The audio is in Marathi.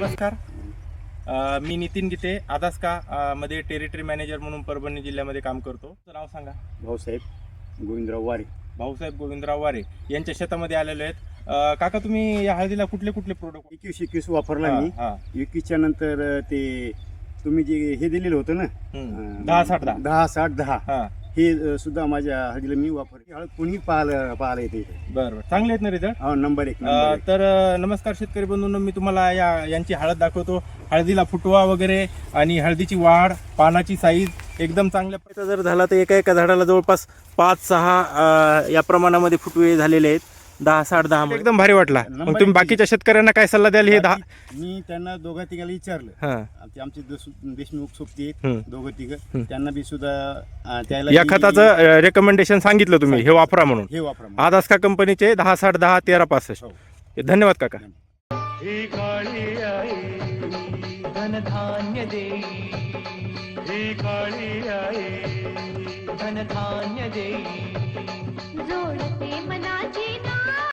नमस्कार. मी नितीन गीते आदास्का मध्ये टेरिटरी मॅनेजर म्हणून परभणी जिल्ह्यामध्ये काम करतो. नाव सांगा. भाऊसाहेब गोविंदराव वारे. भाऊसाहेब गोविंदराव वारे यांच्या शेतामध्ये आलेले आहेत. काका तुम्ही या हळदीला कुठले कुठले प्रोडक्ट एकवीस एकवीस वापरला मी. एकवीसच्या नंतर ते तुम्ही जे हे दिलेलं होतं ना दहा साठ दहा. दहा साठ दहा. हा सुद्धा माझ्या हळदीला मी वापर हळद कोणी पाहायला पाहायला येते इथे. बरं बरं चांगले आहेत ना रिझल्ट हो नंबर एक नंबर एक. तर अ, नमस्कार शेतकरी बंधूंनो मी तुम्हाला या यांची हळद दाखवतो हळदीला फुटवा वगैरे आणि हळदीची वाढ पानाची साईज एकदम चांगल्या प्रकारचा जर झाला तर एका एका झाडाला जवळपास पाच सहा अ, या प्रमाणामध्ये फुटवे झालेले आहेत दहा साठ दहा एकदम भारी वाटला. मग तुम्ही. बाकीच्या शेतकऱ्यांना काय सल्ला द्याल हे दहा? मी त्यांना दोघा तिघाला विचारलं. हा. आमचे देशमुख सोबती आहेत. हम्म. दोघं तिघ. हम्म. त्यांना बी सुद्धा अं, त्याला या बी- खताचं रेकमेंडेशन सांगितलं तुम्ही. हे वापरा म्हणून. हे वापरा आदास्का कंपनीचे दहा साठ दहा तेरा पासष्ट. हो. धन्यवाद काका. धनधान्य देई धनधान्य देई जोडते मनाची नाळ